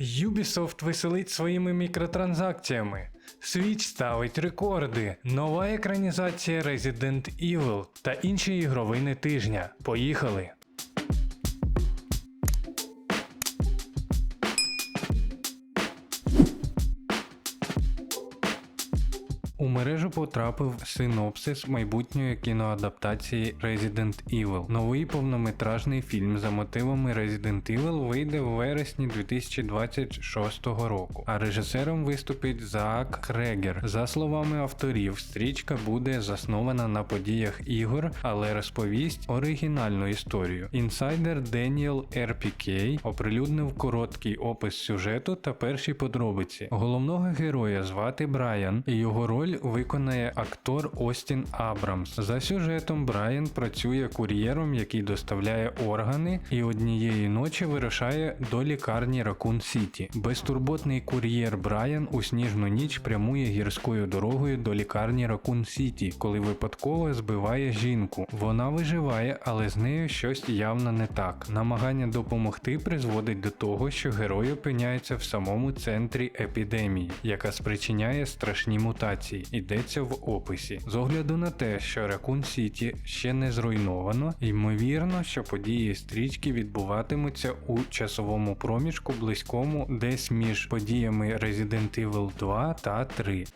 Ubisoft веселить своїми мікротранзакціями. Switch ставить рекорди, нова екранізація Resident Evil та інші ігровини тижня. Поїхали! У потрапив синопсис майбутньої кіноадаптації Resident Evil. Новий повнометражний фільм за мотивами Resident Evil вийде в вересні 2026 року, а режисером виступить Заак Крегер. За словами авторів, стрічка буде заснована на подіях ігор, але розповість оригінальну історію. Інсайдер Деніел RPK оприлюднив короткий опис сюжету та перші подробиці. Головного героя звати Брайан, і його роль виконає актор Остін Абрамс. За сюжетом Брайан працює кур'єром, який доставляє органи, і однієї ночі вирушає до лікарні Ракун Сіті. Безтурботний кур'єр Брайан у сніжну ніч прямує гірською дорогою до лікарні Ракун Сіті, коли випадково збиває жінку. Вона виживає, але з нею щось явно не так. Намагання допомогти призводить до того, що герой опиняється в самому центрі епідемії, яка спричиняє страшні мутації. Йдеться в описі. З огляду на те, що Ракун Сіті ще не зруйновано, ймовірно, що події стрічки відбуватимуться у часовому проміжку близькому десь між подіями Resident Evil 2 та 3.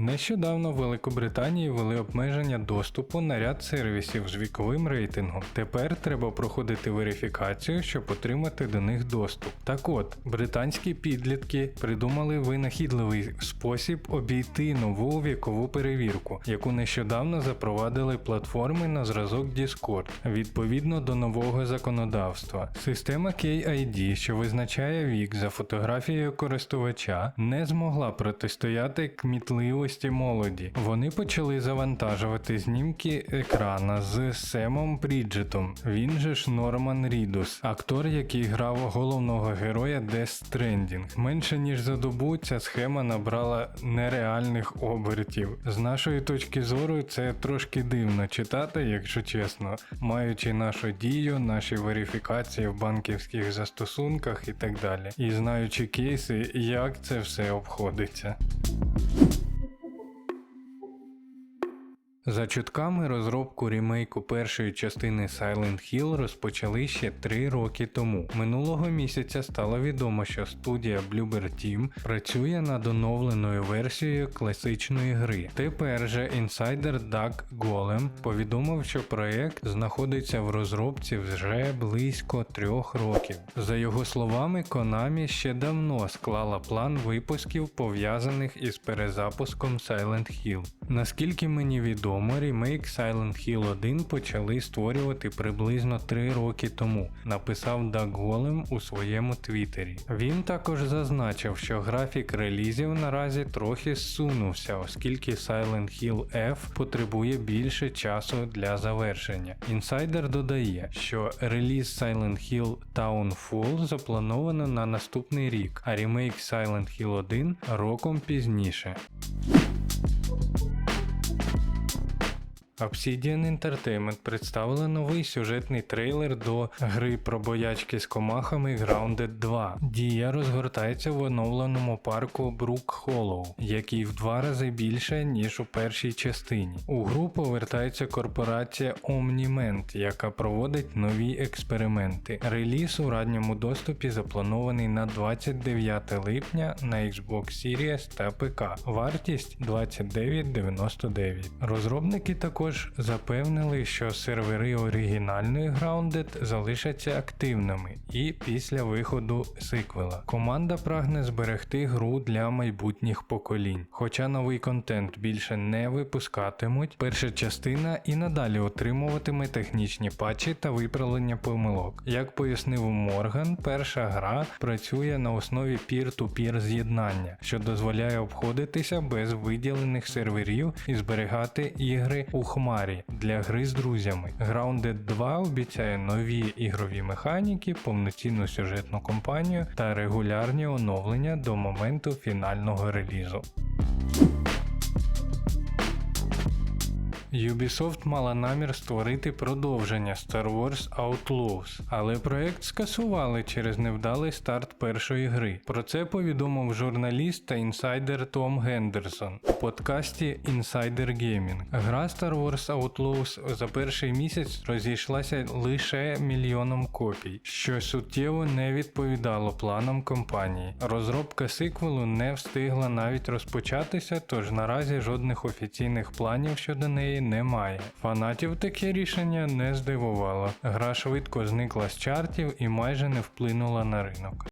Нещодавно в Великобританії ввели обмеження доступу на ряд сервісів з віковим рейтингом. Тепер треба проходити верифікацію, щоб отримати до них доступ. Так от, британські підлітки придумали винахідливий спосіб обійти нову вікову перевірку, яку нещодавно запровадили платформи на зразок Discord відповідно до нового законодавства. Система KID, що визначає вік за фотографією користувача, не змогла протистояти кмітливості молоді. Вони почали завантажувати знімки екрана з Семом Бріджетом. Він же ж Норман Рідус, актор, який грав головного героя Death Stranding. Менше ніж за добу ця схема набрала нереальних обертів. З нашої точки зору, це трошки дивно читати, якщо чесно, маючи нашу дію, наші верифікації в банківських застосунках і так далі. І знаючи кейси, як це все обходиться. За чутками розробку ремейку першої частини Silent Hill розпочали ще три роки тому. Минулого місяця стало відомо, що студія Bloober Team працює над оновленою версією класичної гри. Тепер же інсайдер Doug Golem повідомив, що проект знаходиться в розробці вже близько трьох років. За його словами, Konami ще давно склала план випусків пов'язаних із перезапуском Silent Hill. Наскільки мені відомо, ремейк Silent Hill 1 почали створювати приблизно 3 роки тому, написав Даг Голем у своєму твіттері. Він також зазначив, що графік релізів наразі трохи зсунувся, оскільки Silent Hill F потребує більше часу для завершення. Інсайдер додає, що реліз Silent Hill Townfall заплановано на наступний рік, а ремейк Silent Hill 1 роком пізніше. Obsidian Entertainment представила новий сюжетний трейлер до гри про боячки з комахами Grounded 2. Дія розгортається в оновленому парку Брук Холлоу, який в два рази більше, ніж у першій частині. У гру повертається корпорація Omniment, яка проводить нові експерименти. Реліз у ранньому доступі запланований на 29 липня на Xbox Series та ПК. Вартість 29,99. Розробники також запевнили, що сервери оригінальної Grounded залишаться активними і після виходу сиквела. Команда прагне зберегти гру для майбутніх поколінь. Хоча новий контент більше не випускатимуть, перша частина і надалі отримуватиме технічні патчі та виправлення помилок. Як пояснив Морган, перша гра працює на основі peer-to-peer з'єднання, що дозволяє обходитися без виділених серверів і зберігати ігри у хмарі для гри з друзями. Grounded 2 обіцяє нові ігрові механіки, повноцінну сюжетну кампанію та регулярні оновлення до моменту фінального релізу. Ubisoft мала намір створити продовження Star Wars Outlaws, але проект скасували через невдалий старт першої гри. Про це повідомив журналіст та інсайдер Том Гендерсон у подкасті Insider Gaming. Гра Star Wars Outlaws за перший місяць розійшлася лише мільйоном копій, що суттєво не відповідало планам компанії. Розробка сиквелу не встигла навіть розпочатися, тож наразі жодних офіційних планів щодо неї немає. Фанатів таке рішення не здивувало. Гра швидко зникла з чартів і майже не вплинула на ринок.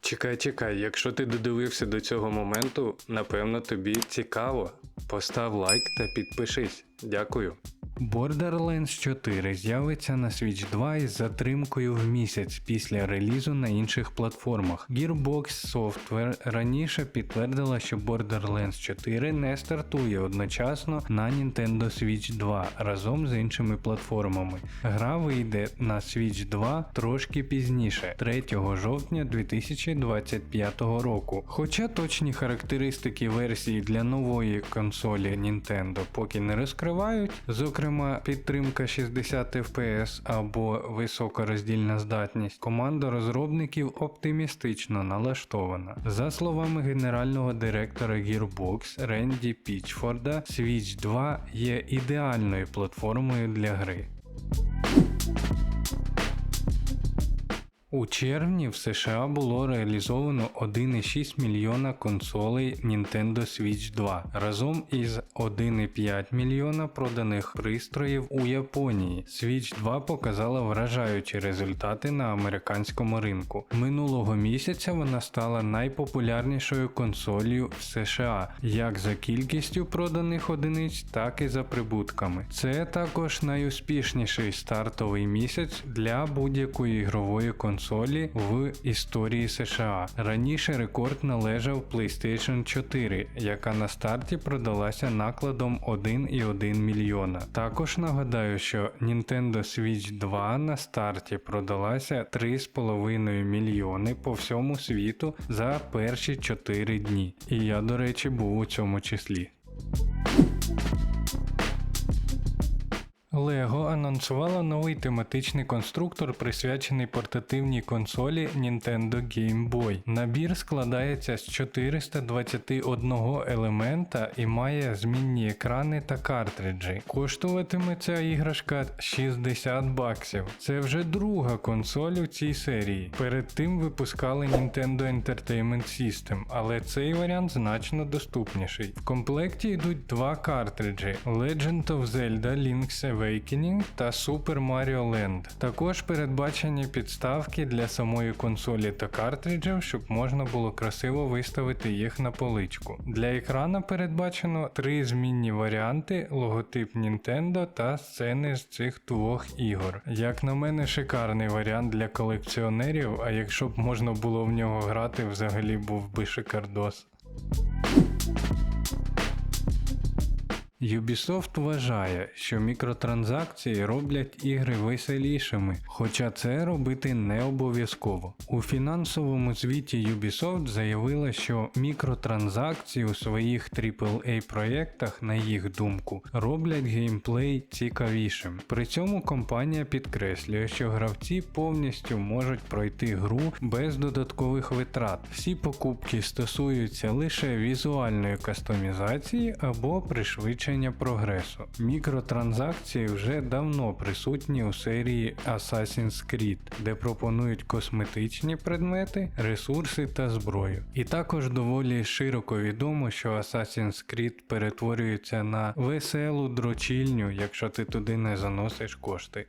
Чекай, чекай, якщо ти додивився до цього моменту, напевно тобі цікаво. Постав лайк та підпишись. Дякую. Borderlands 4 з'явиться на Switch 2 із затримкою в місяць після релізу на інших платформах. Gearbox Software раніше підтвердила, що Borderlands 4 не стартує одночасно на Nintendo Switch 2 разом з іншими платформами. Гра вийде на Switch 2 трошки пізніше, 3 жовтня 2025 року. Хоча точні характеристики версії для нової консолі Nintendo поки не розкривають, зокрема підтримка 60 FPS або висока роздільна здатність, команда розробників оптимістично налаштована. За словами генерального директора Gearbox Ренді Пічфорда, Switch 2 є ідеальною платформою для гри. У червні в США було реалізовано 1,6 мільйона консолей Nintendo Switch 2 разом із 1,5 мільйона проданих пристроїв у Японії. Switch 2 показала вражаючі результати на американському ринку. Минулого місяця вона стала найпопулярнішою консолью в США, як за кількістю проданих одиниць, так і за прибутками. Це також найуспішніший стартовий місяць для будь-якої ігрової консолі в історії США. Раніше рекорд належав PlayStation 4, яка на старті продалася накладом 1,1 мільйона. Також нагадаю, що Nintendo Switch 2 на старті продалася 3,5 мільйони по всьому світу за перші 4 дні. І я, до речі, був у цьому числі. Lego анонсувала новий тематичний конструктор, присвячений портативній консолі Nintendo Game Boy. Набір складається з 421 елемента і має змінні екрани та картриджі. Коштуватиме ця іграшка 60 баксів. Це вже друга консоль у цій серії. Перед тим випускали Nintendo Entertainment System, але цей варіант значно доступніший. В комплекті йдуть два картриджі Legend of Zelda Link's Awakening та Super Mario Land. Також передбачені підставки для самої консолі та картриджів, щоб можна було красиво виставити їх на поличку. Для екрана передбачено три змінні варіанти: логотип Nintendo та сцени з цих двох ігор. Як на мене, шикарний варіант для колекціонерів, а якщо б можна було в нього грати, взагалі був би шикардос. Ubisoft вважає, що мікротранзакції роблять ігри веселішими, хоча це робити не обов'язково. У фінансовому звіті Ubisoft заявила, що мікротранзакції у своїх AAA проєктах, на їх думку, роблять геймплей цікавішим. При цьому компанія підкреслює, що гравці повністю можуть пройти гру без додаткових витрат. Всі покупки стосуються лише візуальної кастомізації або пришвидшення прогресу. Мікротранзакції вже давно присутні у серії Assassin's Creed, де пропонують косметичні предмети, ресурси та зброю. І також доволі широко відомо, що Assassin's Creed перетворюється на веселу дрочільню, якщо ти туди не заносиш кошти.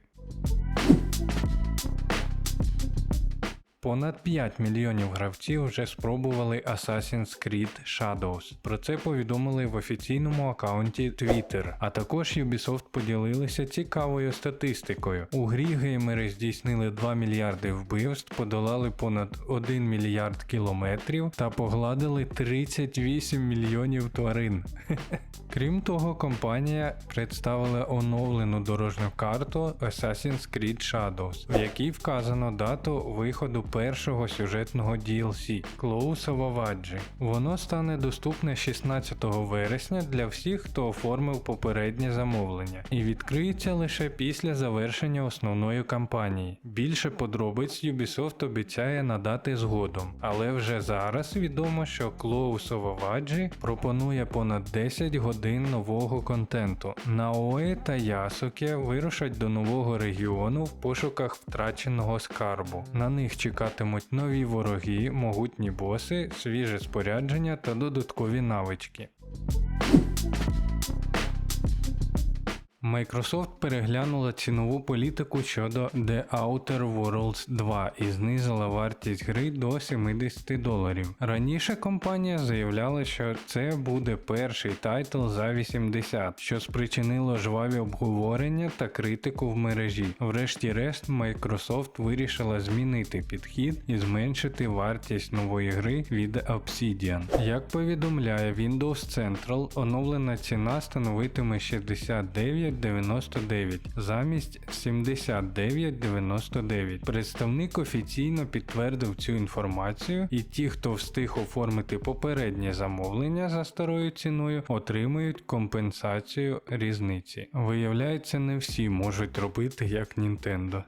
Понад 5 мільйонів гравців вже спробували Assassin's Creed Shadows. Про це повідомили в офіційному аккаунті Twitter. А також Ubisoft поділилися цікавою статистикою. У грі геймери здійснили 2 мільярди вбивств, подолали понад 1 мільярд кілометрів та погладили 38 мільйонів тварин. Крім того, компанія представила оновлену дорожню карту Assassin's Creed Shadows, в якій вказано дату виходу першого сюжетного DLC Клоуса Ваваджі. Воно стане доступне 16 вересня для всіх, хто оформив попереднє замовлення, і відкриється лише після завершення основної кампанії. Більше подробиць Ubisoft обіцяє надати згодом, але вже зараз відомо, що Клоусу Ваваджі пропонує понад 10 годин нового контенту. Наоe та Ясуке вирушать до нового регіону в пошуках втраченого скарбу. На них чекатимуть нові вороги, могутні боси, свіже спорядження та додаткові навички. Microsoft переглянула цінову політику щодо The Outer Worlds 2 і знизила вартість гри до 70 доларів. Раніше компанія заявляла, що це буде перший тайтл за 80, що спричинило жваві обговорення та критику в мережі. Врешті-решт, Microsoft вирішила змінити підхід і зменшити вартість нової гри від Obsidian. Як повідомляє Windows Central, оновлена ціна становитиме 69,99 замість 79,99. Представник офіційно підтвердив цю інформацію, і ті, хто встиг оформити попереднє замовлення за старою ціною, отримують компенсацію різниці. Виявляється, не всі можуть робити як Nintendo.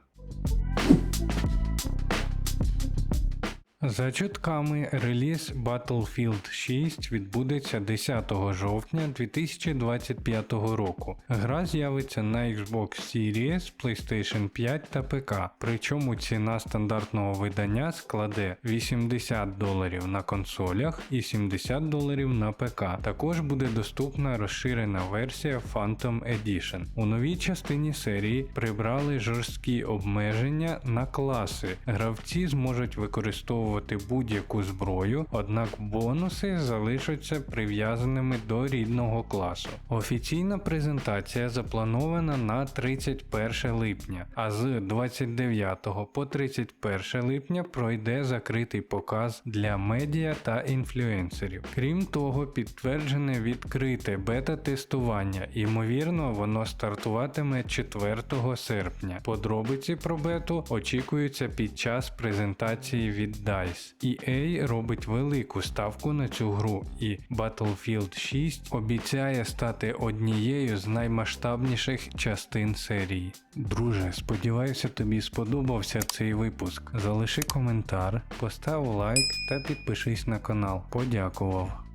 За чутками, реліз Battlefield 6 відбудеться 10 жовтня 2025 року. Гра з'явиться на Xbox Series, PlayStation 5 та ПК. Причому ціна стандартного видання складе 80 доларів на консолях і 70 доларів на ПК. Також буде доступна розширена версія Phantom Edition. У новій частині серії прибрали жорсткі обмеження на класи. Гравці зможуть використовувати будь-яку зброю, однак бонуси залишаться прив'язаними до рідного класу. Офіційна презентація запланована на 31 липня, а з 29 по 31 липня пройде закритий показ для медіа та інфлюенсерів. Крім того, підтверджене відкрите бета-тестування, ймовірно, воно стартуватиме 4 серпня. Подробиці про бету очікуються під час презентації від DICE. EA робить велику ставку на цю гру, і Battlefield 6 обіцяє стати однією з наймасштабніших частин серії. Друже, сподіваюся, тобі сподобався цей випуск. Залиши коментар, постав лайк та підпишись на канал. Подякував.